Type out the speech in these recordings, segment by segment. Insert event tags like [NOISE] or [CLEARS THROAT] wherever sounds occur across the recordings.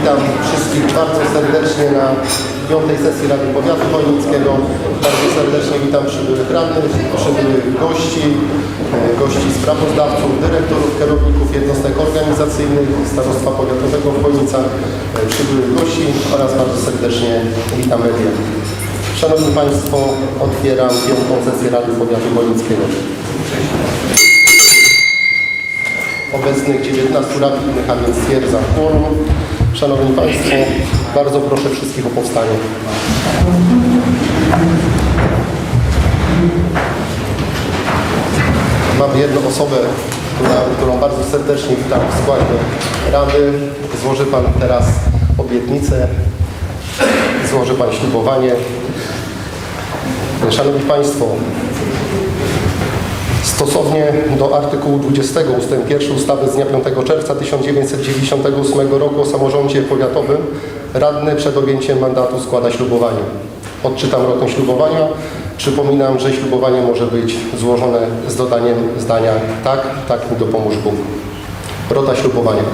witam wszystkich bardzo serdecznie na piątej sesji Rady Powiatu Chojnickiego. Bardzo serdecznie witam przybyłych radnych, przybyłych gości, e, gości sprawozdawców, dyrektorów, kierowników jednostek organizacyjnych Starostwa Powiatowego w Chojnicach, e, przybyłych gości oraz bardzo serdecznie witam media. Szanowni Państwo, otwieram piątą sesję Rady Powiatu Chojnickiego. Obecnych 19 radnych, a więc stwierdza quorum. Szanowni Państwo, bardzo proszę wszystkich o powstanie. Mam jedną osobę, która, którą bardzo serdecznie witam w składzie Rady. Złoży Pan teraz obietnicę, złoży Pan ślubowanie. Szanowni Państwo, Stosownie do artykułu 20 ust. 1 ustawy z dnia 5 czerwca 1998 roku o samorządzie powiatowym radny przed objęciem mandatu składa ślubowanie. Odczytam rotę ślubowania. Przypominam, że ślubowanie może być złożone z dodaniem zdania tak, tak mi dopomóż Bóg. Rota ślubowania.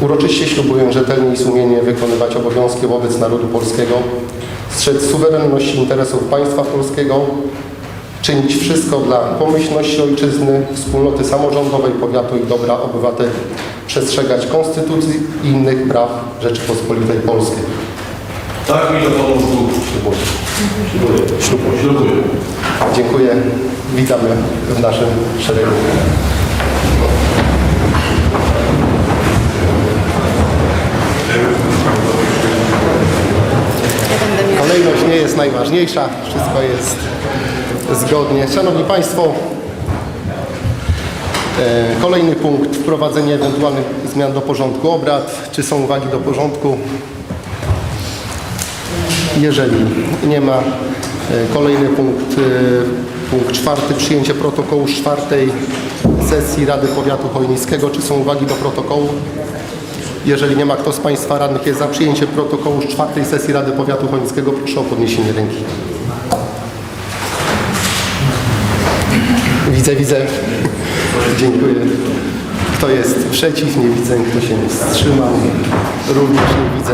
Uroczyście ślubuję rzetelnie i sumiennie wykonywać obowiązki wobec narodu polskiego, strzec suwerenności interesów państwa polskiego, czynić wszystko dla pomyślności ojczyzny, wspólnoty samorządowej, powiatu i dobra obywateli, przestrzegać konstytucji i innych praw Rzeczypospolitej Polskiej. Tak mi dopomóż Bóg. Ślubuję. Ślubuję. Ślubuję. Dziękuję. Witamy w naszym szeregu. Kolejność nie jest najważniejsza, wszystko jest zgodnie. Szanowni Państwo, e, kolejny punkt, wprowadzenie ewentualnych zmian do porządku obrad. Czy są uwagi do porządku? Jeżeli nie ma, e, kolejny punkt, e, punkt czwarty, przyjęcie protokołu czwartej sesji Rady Powiatu Chojnickiego. Czy są uwagi do protokołu? Jeżeli nie ma, kto z Państwa radnych jest za przyjęciem protokołu z czwartej sesji Rady Powiatu Chojnickiego, proszę o podniesienie ręki. Widzę, widzę. Dziękuję. Kto jest przeciw? Nie widzę. Kto się nie wstrzymał? Również nie widzę.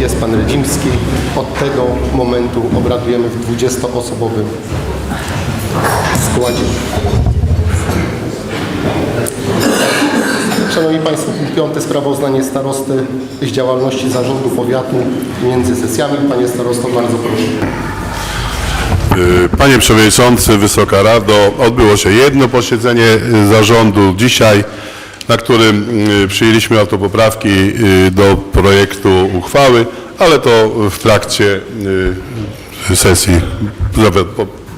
Jest Pan Redzimski. Od tego momentu obradujemy w 20-osobowym składzie. Szanowni Państwo, punkt piąty sprawozdanie starosty z działalności zarządu powiatu między sesjami. Panie starosto, bardzo proszę. Panie Przewodniczący, Wysoka Rado, odbyło się jedno posiedzenie y, zarządu dzisiaj, na którym y, przyjęliśmy autopoprawki y, do projektu uchwały, ale to w trakcie y, sesji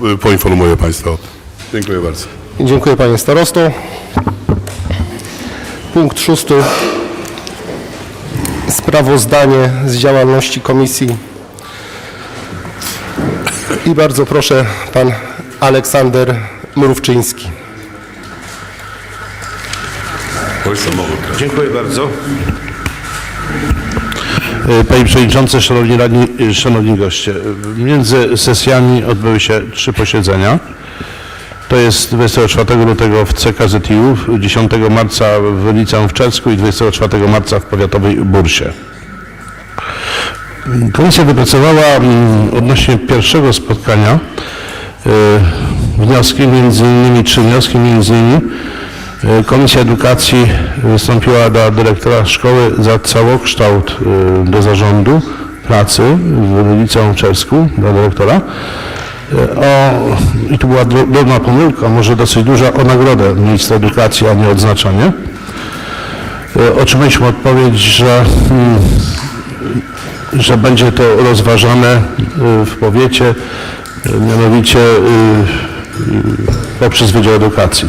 y, poinformuję Państwa o tym. Dziękuję bardzo. Dziękuję Panie Starosto. Punkt szósty. Sprawozdanie z działalności komisji. I bardzo proszę Pan Aleksander Mrówczyński. Dziękuję bardzo. E, Panie Przewodniczący, Szanowni Radni, e, Szanowni Goście. Między sesjami odbyły się trzy posiedzenia. To jest 24 lutego w CKZiU, 10 marca w Liceum w Czesku i 24 marca w Powiatowej Bursie. Komisja wypracowała mm, odnośnie pierwszego spotkania e, wnioski, między innymi trzy wnioski, między innymi e, Komisja Edukacji wystąpiła do dyrektora szkoły za całokształt e, do zarządu pracy w liceum Czesku, do dyrektora. O, I tu była dro- drobna pomyłka, może dosyć duża, o nagrodę ministra edukacji, a nie odznaczenie. Otrzymaliśmy odpowiedź, że mm, że będzie to rozważane y, w powiecie, y, mianowicie y, poprzez Wydział Edukacji.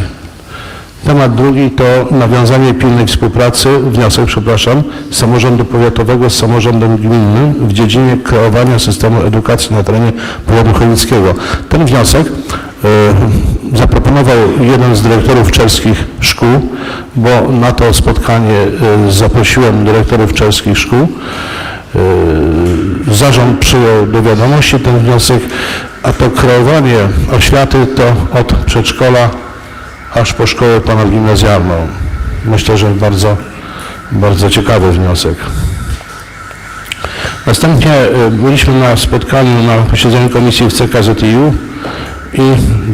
Temat drugi to nawiązanie pilnej współpracy, wniosek, przepraszam, samorządu powiatowego z samorządem gminnym w dziedzinie kreowania systemu edukacji na terenie powiatu chojnickiego. Ten wniosek y, zaproponował jeden z dyrektorów czeskich szkół, bo na to spotkanie y, zaprosiłem dyrektorów czeskich szkół. Yy, Zarząd przyjął do wiadomości ten wniosek, a to kreowanie oświaty to od przedszkola aż po szkołę ponadgimnazjalną. myślę, że bardzo, bardzo ciekawy wniosek. Następnie e, byliśmy na spotkaniu na posiedzeniu komisji w CKZTU i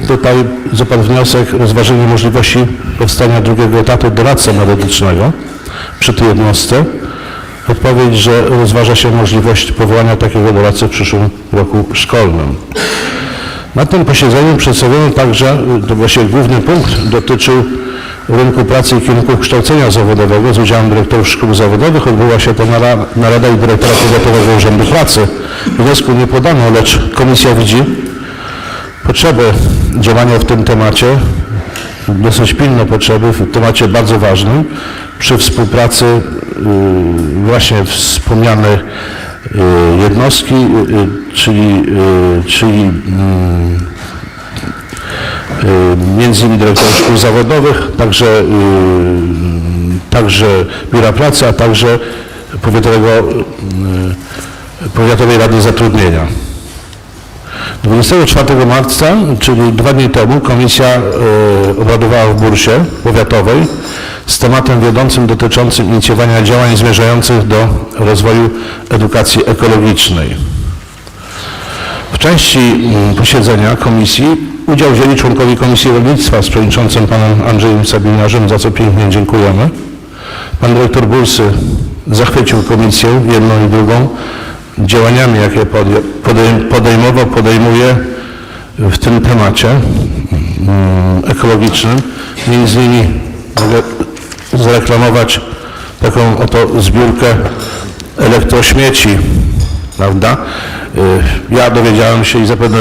tutaj zapadł wniosek rozważenia możliwości powstania drugiego etatu doradcy metodycznego przy tej jednostce. Odpowiedź, że rozważa się możliwość powołania takiego doradcy w przyszłym roku szkolnym. Na tym posiedzeniu przedstawiono także, to właściwie główny punkt dotyczył rynku pracy i kierunków kształcenia zawodowego z udziałem dyrektorów szkół zawodowych. Odbyła się to nara- narada i dyrektora powiatowego Urzędu Pracy. Wniosku nie podano, lecz komisja widzi potrzebę działania w tym temacie, dosyć pilne potrzeby w temacie bardzo ważnym przy współpracy y, właśnie wspomnianej y, jednostki, y, czyli, czyli mm, między innymi dyrektorów szkół zawodowych, także, także Biura Pracy, a także Powiatowej Rady Zatrudnienia. 24 marca, czyli dwa dni temu, komisja e, obradowała w Bursie Powiatowej z tematem wiodącym dotyczącym inicjowania działań zmierzających do rozwoju edukacji ekologicznej. W części mm, posiedzenia komisji udział wzięli członkowie Komisji Rolnictwa z przewodniczącym panem Andrzejem Sabiniarzem, za co pięknie dziękujemy. Pan dyrektor Bursy zachwycił komisję jedną i drugą działaniami, jakie podejmował, podejmuje w tym temacie mm, ekologicznym. Między innymi mogę zareklamować taką oto zbiórkę elektrośmieci, prawda? Y, Ja dowiedziałem się i zapewne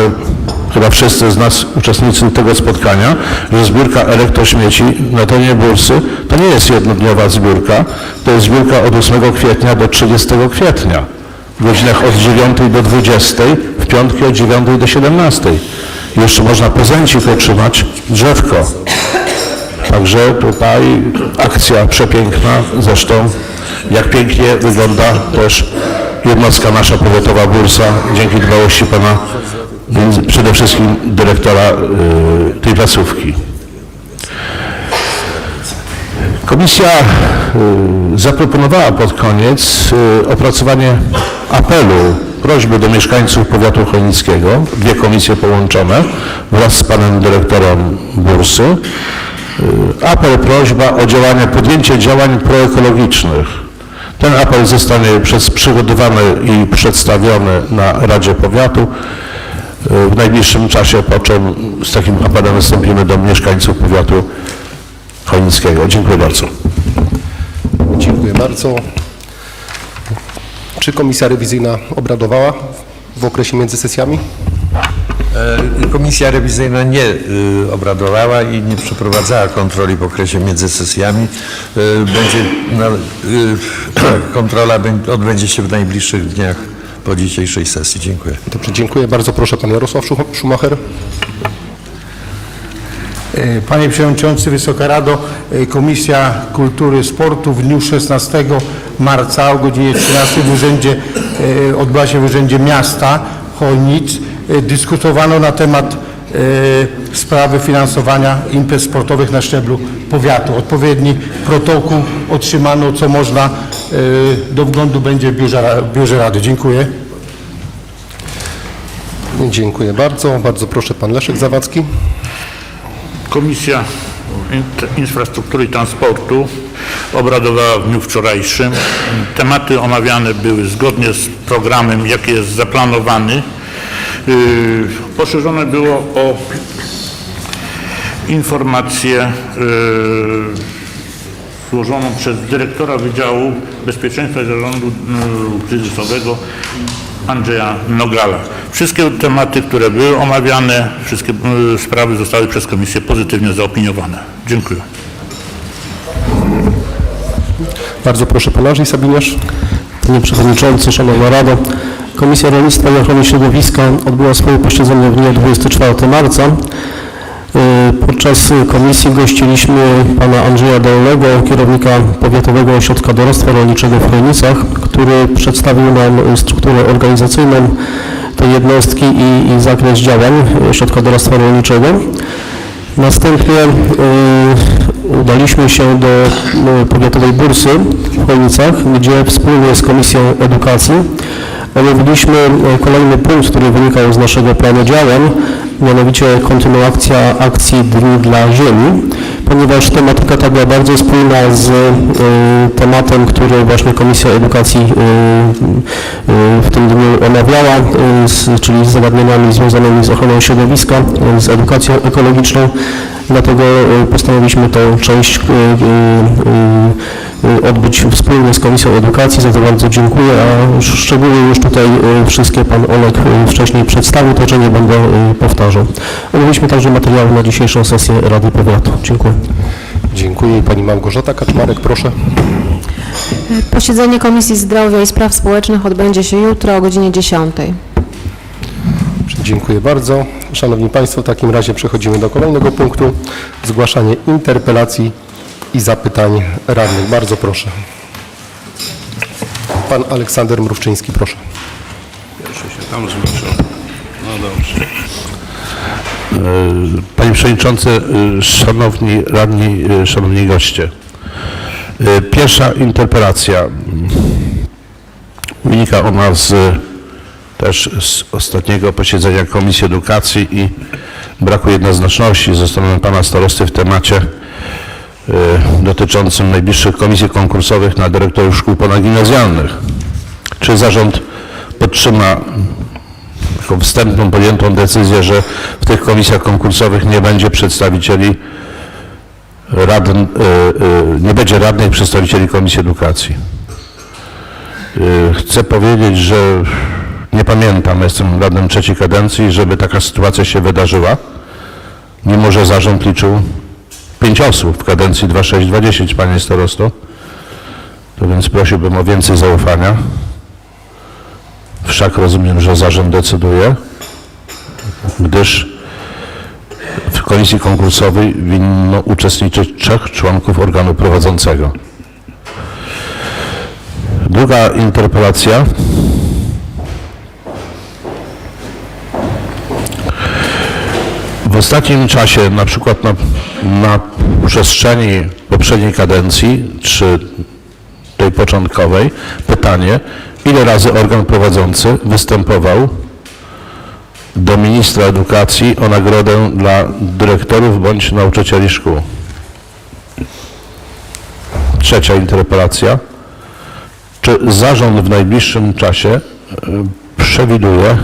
chyba wszyscy z nas uczestnicy tego spotkania, że zbiórka elektrośmieci na terenie Bursy to nie jest jednodniowa zbiórka, to jest zbiórka od 8 kwietnia do 30 kwietnia w godzinach od 9 do 20, w piątki od 9 do 17. Jeszcze można prezencik otrzymać, drzewko. Także tutaj akcja przepiękna, zresztą jak pięknie wygląda też jednostka nasza powiatowa bursa dzięki dbałości pana przede wszystkim dyrektora y, tej placówki. Komisja y, zaproponowała pod koniec y, opracowanie apelu, prośby do mieszkańców powiatu chojnickiego, dwie komisje połączone wraz z panem dyrektorem bursy. Y, Apel, prośba o działanie, podjęcie działań proekologicznych. Ten apel zostanie przez, przygotowany i przedstawiony na Radzie Powiatu. W najbliższym czasie, po czym z takim apelem wystąpimy do mieszkańców powiatu chojnickiego. Dziękuję bardzo. Dziękuję bardzo. Czy komisja rewizyjna obradowała w okresie między sesjami? E, Komisja rewizyjna nie y, obradowała i nie przeprowadzała kontroli w okresie między sesjami. Y, Będzie, [CLEARS THROAT] y, kontrola bę- odbędzie się w najbliższych dniach po dzisiejszej sesji. Dziękuję. Dobrze, dziękuję. Bardzo proszę, pan Jarosław. E, Panie Przewodniczący, Wysoka Rado, e, Komisja Kultury i Sportu w dniu 16 marca o godzinie 13 w urzędzie, e, odbyła się w Urzędzie Miasta Chojnic. E, Dyskutowano na temat e, sprawy finansowania imprez sportowych na szczeblu powiatu. Odpowiedni protokół otrzymano, co można e, do wglądu będzie w biurze, biurze Rady. Dziękuję. Dziękuję bardzo. Bardzo proszę, pan Leszek Zawadzki. Komisja In- Infrastruktury i Transportu obradowała w dniu wczorajszym. Tematy omawiane były zgodnie z programem, jaki jest zaplanowany. Yy, Poszerzone było o informację yy, złożoną przez dyrektora Wydziału Bezpieczeństwa i Zarządu yy, Kryzysowego Andrzeja Nogala. Wszystkie tematy, które były omawiane, wszystkie yy, sprawy zostały przez Komisję pozytywnie zaopiniowane. Dziękuję. Bardzo proszę, pan Andrzej Sabiniarz. Panie Przewodniczący, Szanowna Rado, Komisja Rolnictwa i Ochrony Środowiska odbyła swoje posiedzenie w dniu 24 marca. Y, Podczas komisji gościliśmy pana Andrzeja Dolnego, kierownika Powiatowego Ośrodka Doradztwa Rolniczego w Chojnicach, który przedstawił nam strukturę organizacyjną tej jednostki i, i zakres działań Ośrodka Doradztwa Rolniczego. Następnie y, udaliśmy się do e, powiatowej bursy w Chojnicach, gdzie wspólnie z Komisją Edukacji omówiliśmy e, kolejny punkt, który wynikał z naszego planu działań, mianowicie kontynuacja akcji Dni dla Ziemi, ponieważ tematyka ta była bardzo spójna z e, tematem, który właśnie Komisja Edukacji e, e, w tym dniu omawiała, e, z, czyli z zagadnieniami związanymi z ochroną środowiska, e, z edukacją ekologiczną. Dlatego postanowiliśmy tą część e, e, e, odbyć wspólnie z Komisją Edukacji, za to bardzo dziękuję, a szczegóły już tutaj e, wszystkie Pan Olek e, wcześniej przedstawił, także nie będę powtarzał. Omówiliśmy także materiały na dzisiejszą sesję Rady Powiatu. Dziękuję. Dziękuję. I Pani Małgorzata Kaczmarek, proszę. Posiedzenie Komisji Zdrowia i Spraw Społecznych odbędzie się jutro o godzinie 10. Dziękuję bardzo. Szanowni Państwo, w takim razie przechodzimy do kolejnego punktu. Zgłaszanie interpelacji i zapytań radnych. Bardzo proszę. Pan Aleksander Mrówczyński, proszę. Tam zgłaszał. No dobrze. E, Panie Przewodniczący, e, Szanowni Radni, e, Szanowni Goście. Pierwsza interpelacja. Wynika ona z, też z ostatniego posiedzenia Komisji Edukacji i braku jednoznaczności ze strony Pana Starosty w temacie dotyczącym najbliższych komisji konkursowych na dyrektorów szkół ponadgimnazjalnych. Czy zarząd podtrzyma taką wstępną podjętą decyzję, że w tych komisjach konkursowych nie będzie przedstawicieli radn, y, y, nie będzie radnych przedstawicieli Komisji Edukacji. Y, Chcę powiedzieć, że nie pamiętam, jestem radnym trzeciej kadencji, żeby taka sytuacja się wydarzyła, mimo że zarząd liczył pięć osób w kadencji 2-6-20, panie starosto. To więc prosiłbym o więcej zaufania. Wszak rozumiem, że zarząd decyduje, gdyż w komisji konkursowej winno uczestniczyć trzech członków organu prowadzącego. Druga interpelacja. Ostatnim czasie, na przykład na, na przestrzeni poprzedniej kadencji, czy tej początkowej, pytanie, ile razy organ prowadzący występował do ministra edukacji o nagrodę dla dyrektorów bądź nauczycieli szkół. Trzecia interpelacja. Czy zarząd w najbliższym czasie e, przewiduje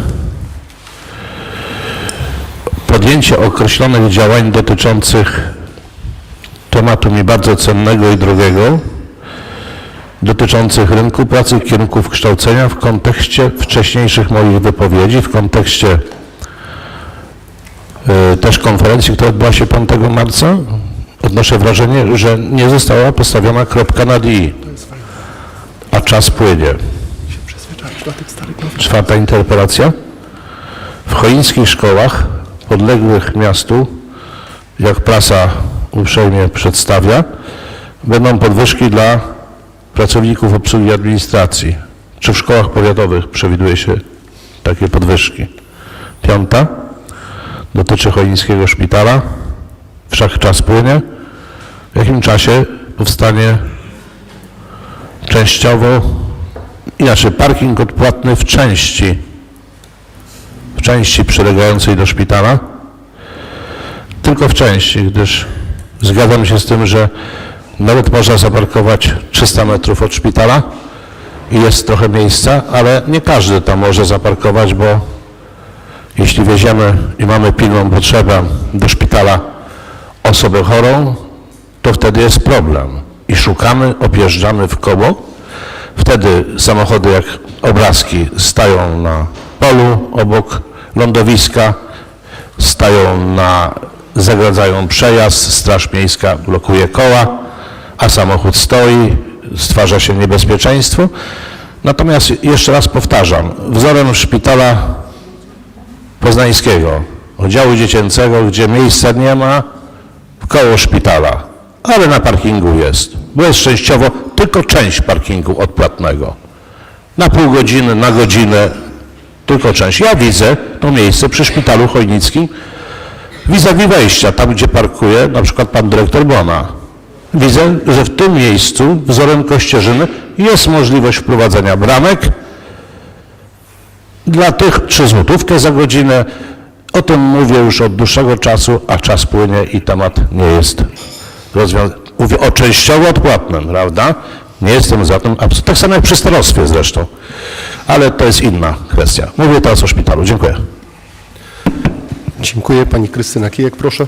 podjęcie określonych działań dotyczących tematu mi bardzo cennego i drogiego, dotyczących rynku pracy i kierunków kształcenia w kontekście wcześniejszych moich wypowiedzi, w kontekście e, też konferencji, która odbyła się 5 marca. Odnoszę wrażenie, że nie została postawiona kropka nad i, a czas płynie. Czwarta interpelacja. W choińskich szkołach podległych miastu, jak prasa uprzejmie przedstawia, będą podwyżki dla pracowników obsługi administracji. Czy w szkołach powiatowych przewiduje się takie podwyżki? Piąta dotyczy Cholińskiego Szpitala. Wszak czas płynie. W jakim czasie powstanie częściowo, inaczej parking odpłatny w części, w części przylegającej do szpitala? Tylko w części, gdyż zgadzam się z tym, że nawet można zaparkować 300 metrów od szpitala i jest trochę miejsca, ale nie każdy tam może zaparkować, bo jeśli wieziemy i mamy pilną potrzebę do szpitala osobę chorą, to wtedy jest problem. I szukamy, objeżdżamy w koło. Wtedy samochody jak obrazki stają na polu obok lądowiska, stają na, zagradzają przejazd, Straż Miejska blokuje koła, a samochód stoi, stwarza się niebezpieczeństwo. Natomiast jeszcze raz powtarzam, wzorem szpitala poznańskiego, oddziału dziecięcego, gdzie miejsca nie ma, koło szpitala, ale na parkingu jest, bo jest częściowo tylko część parkingu odpłatnego. Na pół godziny, na godzinę, tylko część. Ja widzę to miejsce przy szpitalu chojnickim, vis-a-vis wejścia, tam gdzie parkuje na przykład pan dyrektor Bona. widzę, że w tym miejscu, wzorem Kościerzyny, jest możliwość wprowadzenia bramek dla tych trzy złotówkę za godzinę. O tym mówię już od dłuższego czasu, a czas płynie i temat nie jest rozwiązany. Mówię o częściowo odpłatnym, prawda? Nie jestem za tym, tak samo jak przy starostwie zresztą, ale to jest inna kwestia. Mówię teraz o szpitalu. Dziękuję. Dziękuję. Pani Krystyna Kijek, proszę.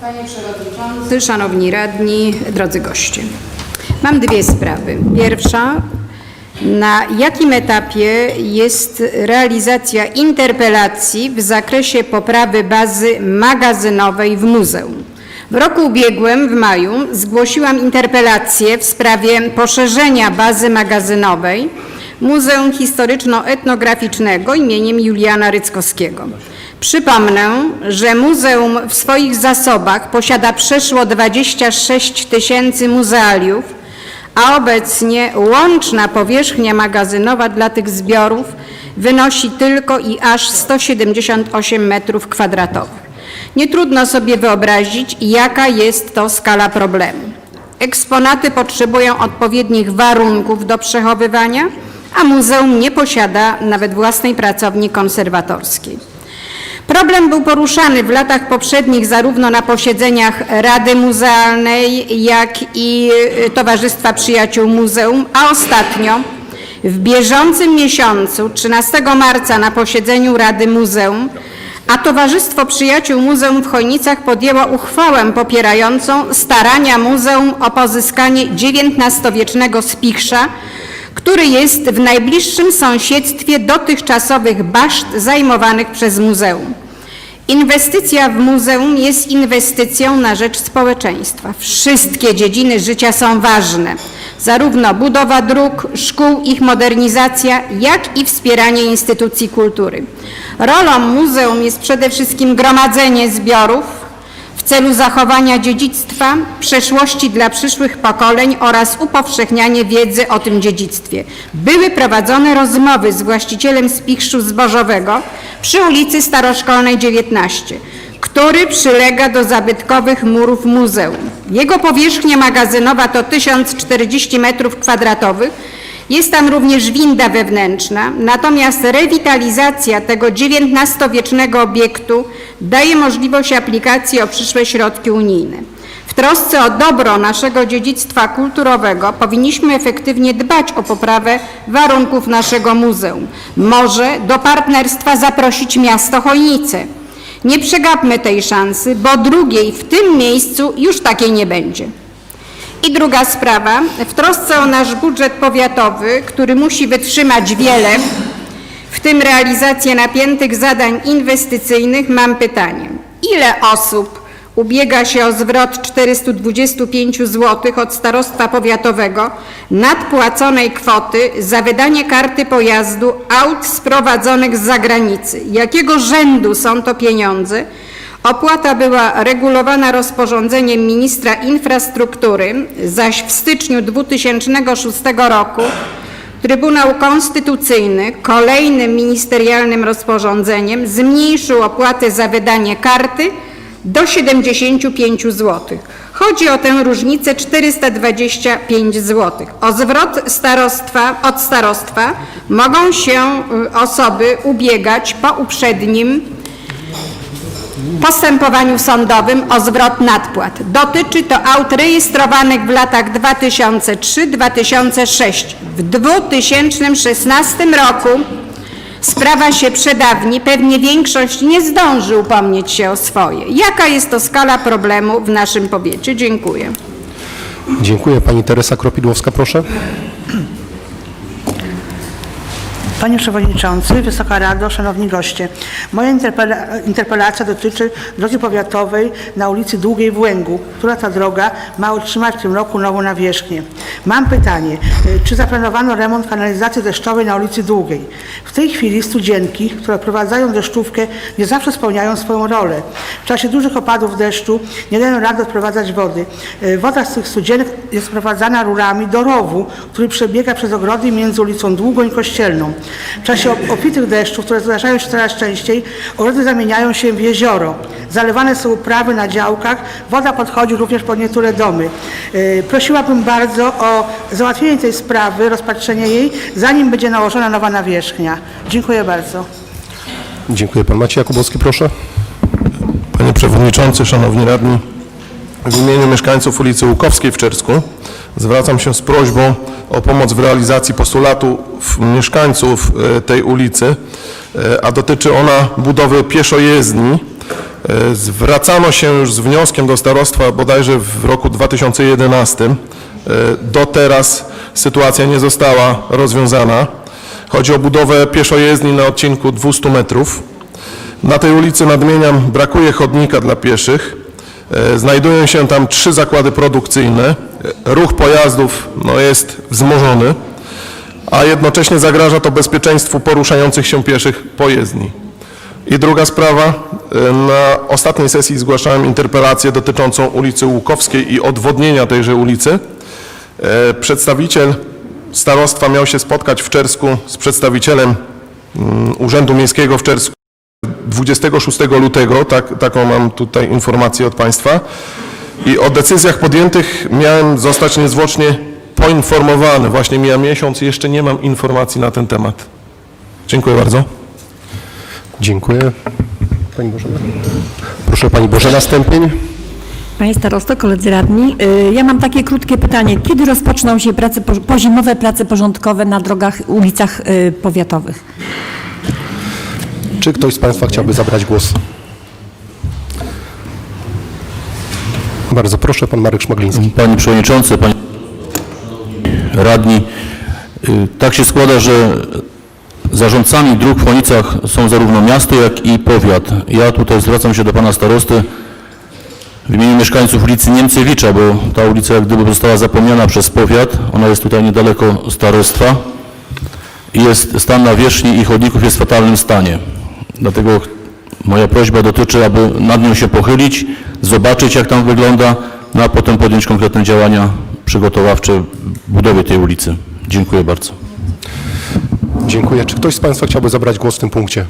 Panie Przewodniczący, Szanowni Radni, drodzy goście. Mam dwie sprawy. Pierwsza, na jakim etapie jest realizacja interpelacji w zakresie poprawy bazy magazynowej w muzeum? W roku ubiegłym, w maju, zgłosiłam interpelację w sprawie poszerzenia bazy magazynowej Muzeum Historyczno-Etnograficznego imieniem Juliana Ryckowskiego. Przypomnę, że muzeum w swoich zasobach posiada przeszło 26 tysięcy muzealiów, a obecnie łączna powierzchnia magazynowa dla tych zbiorów wynosi tylko i aż 178 metrów kwadratowych. Nie trudno sobie wyobrazić, jaka jest to skala problemu. Eksponaty potrzebują odpowiednich warunków do przechowywania, a muzeum nie posiada nawet własnej pracowni konserwatorskiej. Problem był poruszany w latach poprzednich zarówno na posiedzeniach Rady Muzealnej, jak i y, Towarzystwa Przyjaciół Muzeum, a ostatnio w bieżącym miesiącu, 13 marca na posiedzeniu Rady Muzeum, a Towarzystwo Przyjaciół Muzeum w Chojnicach podjęło uchwałę popierającą starania muzeum o pozyskanie XIX-wiecznego spichrza, który jest w najbliższym sąsiedztwie dotychczasowych baszt zajmowanych przez muzeum. Inwestycja w muzeum jest inwestycją na rzecz społeczeństwa. Wszystkie dziedziny życia są ważne, zarówno budowa dróg, szkół, ich modernizacja, jak i wspieranie instytucji kultury. Rolą muzeum jest przede wszystkim gromadzenie zbiorów, w celu zachowania dziedzictwa, przeszłości dla przyszłych pokoleń oraz upowszechnianie wiedzy o tym dziedzictwie. Były prowadzone rozmowy z właścicielem spichrzu zbożowego przy ulicy Staroszkolnej 19, który przylega do zabytkowych murów muzeum. Jego powierzchnia magazynowa to 1040 m2, jest tam również winda wewnętrzna, natomiast rewitalizacja tego XIX-wiecznego obiektu daje możliwość aplikacji o przyszłe środki unijne. W trosce o dobro naszego dziedzictwa kulturowego powinniśmy efektywnie dbać o poprawę warunków naszego muzeum. Może do partnerstwa zaprosić miasto Chojnice. Nie przegapmy tej szansy, bo drugiej w tym miejscu już takiej nie będzie. I druga sprawa, w trosce o nasz budżet powiatowy, który musi wytrzymać wiele, w tym realizację napiętych zadań inwestycyjnych, mam pytanie. Ile osób ubiega się o zwrot 425 zł od starostwa powiatowego nadpłaconej kwoty za wydanie karty pojazdu aut sprowadzonych z zagranicy? Jakiego rzędu są to pieniądze? Opłata była regulowana rozporządzeniem ministra infrastruktury, zaś w styczniu 2006 roku Trybunał Konstytucyjny kolejnym ministerialnym rozporządzeniem zmniejszył opłatę za wydanie karty do 75 zł. Chodzi o tę różnicę 425 zł. O zwrot starostwa, od starostwa mogą się y, osoby ubiegać po uprzednim postępowaniu sądowym o zwrot nadpłat. Dotyczy to aut rejestrowanych w latach 2003-2006. W 2016 roku sprawa się przedawni, pewnie większość nie zdąży upomnieć się o swoje. Jaka jest to skala problemu w naszym powiecie? Dziękuję. Dziękuję. Pani Teresa Kropidłowska, proszę. Panie Przewodniczący, Wysoka Rado, Szanowni Goście. Moja interpela- interpelacja dotyczy drogi powiatowej na ulicy Długiej w Łęgu, która ta droga ma otrzymać w tym roku nową nawierzchnię. Mam pytanie, y, czy zaplanowano remont kanalizacji deszczowej na ulicy Długiej? W tej chwili studzienki, które prowadzają deszczówkę, nie zawsze spełniają swoją rolę. W czasie dużych opadów deszczu nie dają rady odprowadzać wody. Y, Woda z tych studzienek jest sprowadzana rurami do rowu, który przebiega przez ogrody między ulicą Długą i Kościelną. W czasie ob- obfitych deszczów, które zdarzają się coraz częściej, ogrody zamieniają się w jezioro. Zalewane są uprawy na działkach, woda podchodzi również pod niektóre domy. Yy, Prosiłabym bardzo o załatwienie tej sprawy, rozpatrzenie jej, zanim będzie nałożona nowa nawierzchnia. Dziękuję bardzo. Dziękuję. Pan Maciej Jakubowski, proszę. Panie Przewodniczący, Szanowni Radni, w imieniu mieszkańców ulicy Łukowskiej w Czersku zwracam się z prośbą o pomoc w realizacji postulatu mieszkańców e, tej ulicy, e, a dotyczy ona budowy pieszojezdni. E, Zwracano się już z wnioskiem do starostwa bodajże w roku 2011. E, Do teraz sytuacja nie została rozwiązana. Chodzi o budowę pieszojezdni na odcinku 200 metrów. Na tej ulicy, nadmieniam, brakuje chodnika dla pieszych. E, Znajdują się tam trzy zakłady produkcyjne. E, Ruch pojazdów no, jest wzmożony, a jednocześnie zagraża to bezpieczeństwu poruszających się pieszych po jezdni. I druga sprawa. e, Na ostatniej sesji zgłaszałem interpelację dotyczącą ulicy Łukowskiej i odwodnienia tejże ulicy. Przedstawiciel starostwa miał się spotkać w Czersku z przedstawicielem mm, Urzędu Miejskiego w Czersku 26 lutego, tak, taką mam tutaj informację od Państwa. I o decyzjach podjętych miałem zostać niezwłocznie poinformowany. Właśnie mija miesiąc i jeszcze nie mam informacji na ten temat. Dziękuję bardzo. Dziękuję. Pani Bożena. Proszę Pani Bożena Stępień. Panie starosto, koledzy radni, y, ja mam takie krótkie pytanie. Kiedy rozpoczną się prace, po- pozimowe prace porządkowe na drogach, ulicach y, powiatowych? Czy ktoś z Państwa chciałby zabrać głos? Bardzo proszę, Pan Marek Szmagliński. Panie Przewodniczący, Panie Radni, y, tak się składa, że zarządcami dróg w Chłonicach są zarówno miasto, jak i powiat. Ja tutaj zwracam się do Pana Starosty w imieniu mieszkańców ulicy Niemcewicza, bo ta ulica jak gdyby została zapomniana przez powiat. Ona jest tutaj niedaleko starostwa i jest stan nawierzchni i chodników jest w fatalnym stanie. Dlatego moja prośba dotyczy, aby nad nią się pochylić, zobaczyć jak tam wygląda, no a potem podjąć konkretne działania przygotowawcze w budowie tej ulicy. Dziękuję bardzo. Dziękuję. Czy ktoś z Państwa chciałby zabrać głos w tym punkcie?